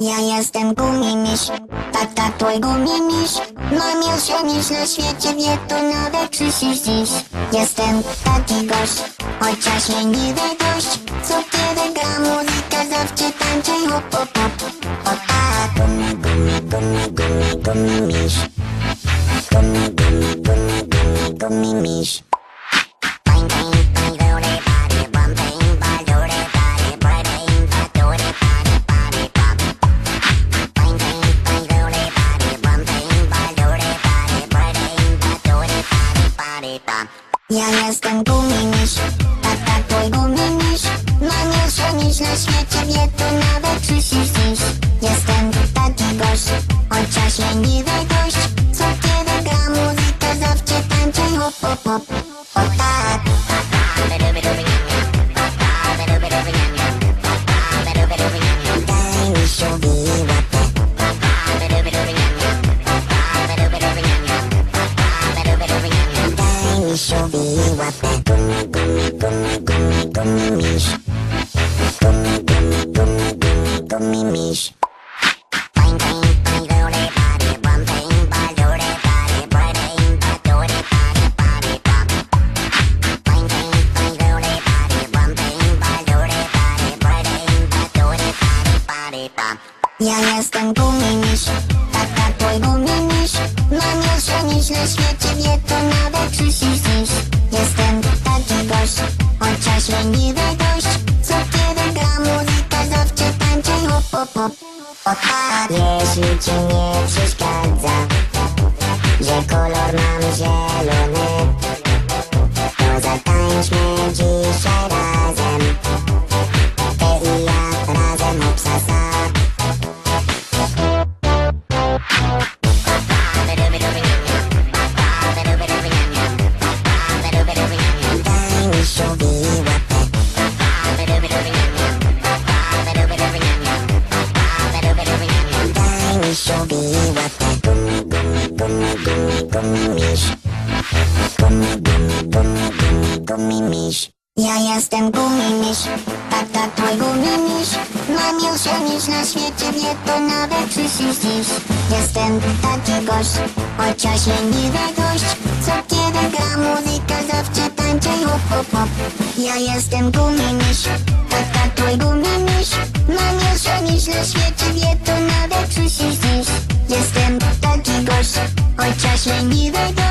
Ja jestem gumimiś, tata twój gumimiś Najmilszy niż na świecie wie to nawet krzysisz dziś Jestem taki gość, chociaż leniwy gość Co kiedy gra muzyka zawsze tańczę hop hop hop O tak, gumi gumi gumi gumi gumimiś Gumi gumi gumi gumi gumimiś Bang Ja jestem gumimiś, tata twój gumimiś Najmilszy niż na świecie wie to nawet krzysisz dziś Jestem taki gość, chociaż leniwy gość. Co kiedy gra muzyka zawsze tańczę hop hop hop guapa, come, come, come, come, come mis. Come, come, come, come, come mis. Ja jestem gumisz, tak jak twój gumisz leniwy gość Co kiedy gra muzyka zawsze tańczę hop hop hop jeśli ci nie przeszkadza. Że kolor mam zielony Siubi łapę Gumi, gumi, gumi, gumi, gumi miś Gumi, gumi, gumi, gumi, gumi miś. Ja jestem gumimiś, tata twój gumimiś Najmilszy niż na świecie wie to nawet krzysisz dziś Jestem taki gość, chociaż leniwy gość. Co kiedy gra muzyka zawsze tańczę hop hop hop. Ja jestem gumimiś, tata chociaż leniwy gość Co